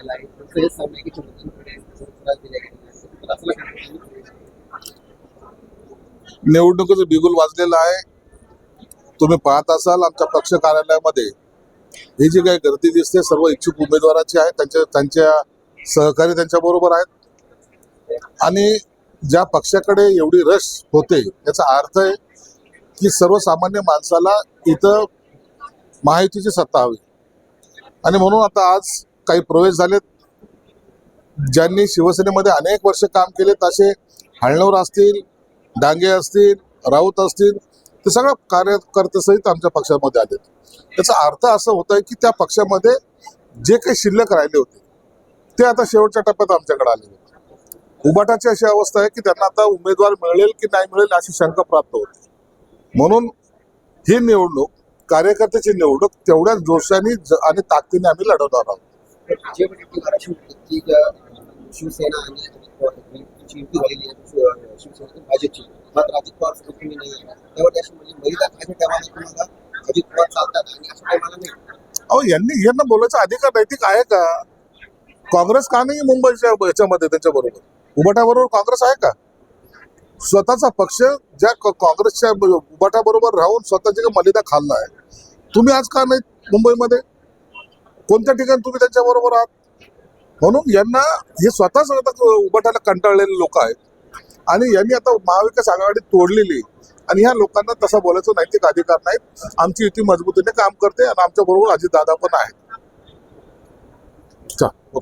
झालेला आहे फक्त हेच सामने की चंद्रपूरकडे त्रास दिला गेलेला आहे तर असं लक्षात निवडणुकीचं बिगुल वाजलेलं आहे. तुम्ही पाहत असाल आमच्या पक्ष कार्यालयामध्ये. ही जी काही गर्दी दिसते सर्व इच्छुक उमेदवाराची आहे त्यांच्या त्यांच्या सहकारी त्यांच्या बरोबर आहेत. आणि ज्या पक्षाकडे एवढी रश होते याचा अर्थ आहे की सर्वसामान्य माणसाला इथं माहितीची सत्ता हवी. आणि म्हणून आता आज काही प्रवेश झालेत. ज्यांनी शिवसेनेमध्ये अनेक वर्ष काम केलेत असे हळणवर असतील डांगे असतील राऊत असतील ते सगळं कार्यकर्तेसहित आमच्या पक्षामध्ये आले त्याचा अर्थ असं होत आहे की त्या पक्षामध्ये जे काही शिल्लक राहिले होते ते आता शेवटच्या टप्प्यात आमच्याकडे आले आहेत. उबाटाची अशी अवस्था आहे की त्यांना आता उमेदवार मिळेल की नाही मिळेल अशी शंका प्राप्त होते. म्हणून ही निवडणूक कार्यकर्त्याची निवडणूक तेवढ्याच जोशाने ज- आणि ताकदीने आम्ही लढवणार आहोत. विजय टीका म्हणजे अशी होती की शिवसेना आणि अजित पवार युती झालेली आहे शिवसेना शिवसेनेतून भाजपची मात्र अजित पवार सोबत नाही आहे. त्यावर अशी म्हणजे महिला काही टायमाला तुम्हाला अजित पवार चालतात आणि अशा टायमाला नाही. अहो यांनी यांना बोलायचा अधिकार नैतिक आहे का? काँग्रेस का नाही मुंबईच्या याच्यामध्ये त्यांच्या बरोबर? उबाटाबरोबर काँग्रेस आहे का? स्वतःचा पक्ष ज्या काँग्रेसच्या उबाटाबरोबर राहून स्वतःची मलिदा खाल्ला आहे. तुम्ही आज का नाही मुंबईमध्ये? कोणत्या ठिकाणी तुम्ही त्यांच्या बरोबर आहात? म्हणून यांना हे स्वतःच आता उभटायला कंटाळलेले लोक आहेत. आणि यांनी आता महाविकास आघाडी तोडलेली आणि ह्या लोकांना तसा बोलायचं नैतिक अधिकार नाहीत आमची युती मजबूतीने काम करते आणि आमच्या बरोबर अजितदादा पण आहेत. चा, ओके.